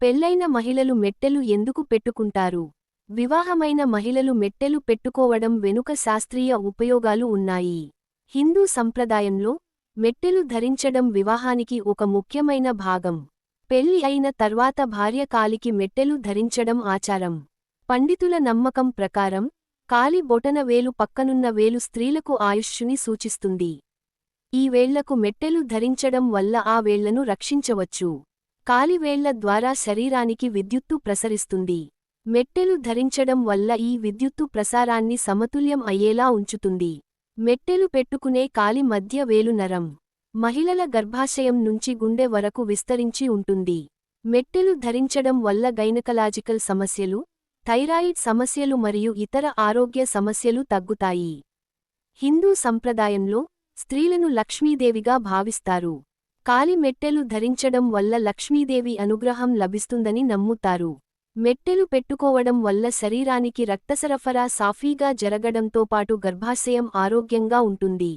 పెళ్ళైన మహిళలు మెట్టెలు ఎందుకు పెట్టుకుంటారు? వివాహమైన మహిళలు మెట్టెలు పెట్టుకోవడం వెనుక శాస్త్రీయ ఉపయోగాలు ఉన్నాయి. హిందూ సంప్రదాయంలో మెట్టెలు ధరించడం వివాహానికి ఒక ముఖ్యమైన భాగం. పెళ్ళి అయిన తర్వాత భార్య కాలికి మెట్టెలు ధరించడం ఆచారం. పండితుల నమ్మకం ప్రకారం కాలి బొటన వేలు పక్కనున్న వేలు స్త్రీలకు ఆయుష్యుని సూచిస్తుంది. ఈ వేళ్ళకు మెట్టెలు ధరించడం వల్ల ఆ వేళ్ళను రక్షించవచ్చు. కాలివేళ్ళ ద్వారా శరీరానికి విద్యుత్తు ప్రసరిస్తుంది. మెట్టెలు ధరించడం వల్ల ఈ విద్యుత్తు ప్రసారాన్ని సమతుల్యం అయ్యేలా ఉంచుతుంది. మెట్టెలు పెట్టుకునే కాలి మధ్య వేలు నరం. మహిళల గర్భాశయం నుంచి గుండె వరకు విస్తరించి ఉంటుంది. మెట్టెలు ధరించడం వల్ల గైనకలాజికల్ సమస్యలు థైరాయిడ్ సమస్యలు మరియు ఇతర ఆరోగ్య సమస్యలు తగ్గుతాయి. హిందూ సంప్రదాయంలో స్త్రీలను లక్ష్మీదేవిగా భావిస్తారు. కాలి మెట్టెలు ధరించడం వల్ల లక్ష్మీదేవి అనుగ్రహం లభిస్తుందని నమ్ముతారు. మెట్టెలు పెట్టుకోవడం వల్ల శరీరానికి రక్తసరఫరా సాఫీగా జరగడంతో పాటు గర్భాశయం ఆరోగ్యంగా ఉంటుంది.